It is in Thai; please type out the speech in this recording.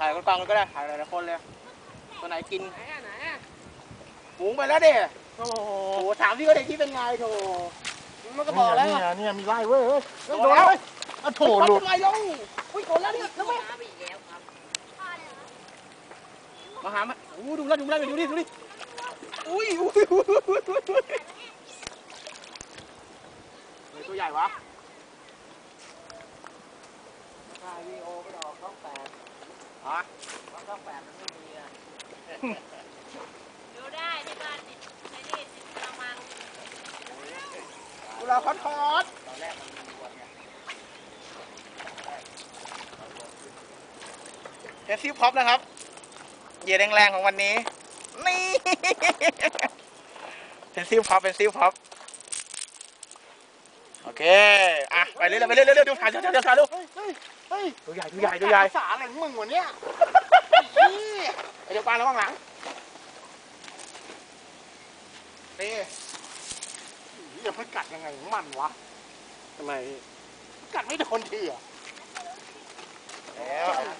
ถ่ายกล้องๆก็ได้ ถ่ายหลายๆคนเลย ตัวไหนกิน ไหนอะไหนอะหมูไปแล้วเด้โอ้โหโอ้โหถามพี่ก็ได้ที่เป็นไงโถมันก็บอกแล้วเนี่ยเนี่ยมีไล่เว้ยเฮ้ยโดโดนนแล้วเว้ยอะโถหลุดทำไมลงอุ้ยโดนแล้วเนี่ยแล้วไหมมาไปอีกแล้วครับมาหามาอู้ดูแล้วดูแล้วดูดิดูดิอุ้ยอุ้ยอุ้ยอุ้ยอุ้ยอุ้ยเฮ้ยตัวใหญ่วะ ถ่ายวีดีโอไปออกช่องแปด อ๋อช่องแปดมันไม่มีอะดูได้ที่บ้านติดในนี่ติดกระมังดูเราคอสคอสตอนแรกมันมีวนไงเฮดซิลพ็อปนะครับ เหยื่อแรงๆของวันนี้ นี่เป็นซิลพ็อปเป็นซิลพ็อปโอเค อะไปเรื่อยๆไปเรื่อยๆเรื่อยๆดูถ่ายเดี๋ยวเดี๋ยวถ่ายดูเฮ้ยเฮ้ยเฮ้ยตัวใหญ่ตัวใหญ่ตัวใหญ่ภาษาอะไรของมึงวะเนี่ยไปเดี๋ยวปลาระวังหลังนี่เหี้ยมันกัดยังไงของมันวะทำไม กัดไม่โดนทีอะแล้วร้อนเว้ย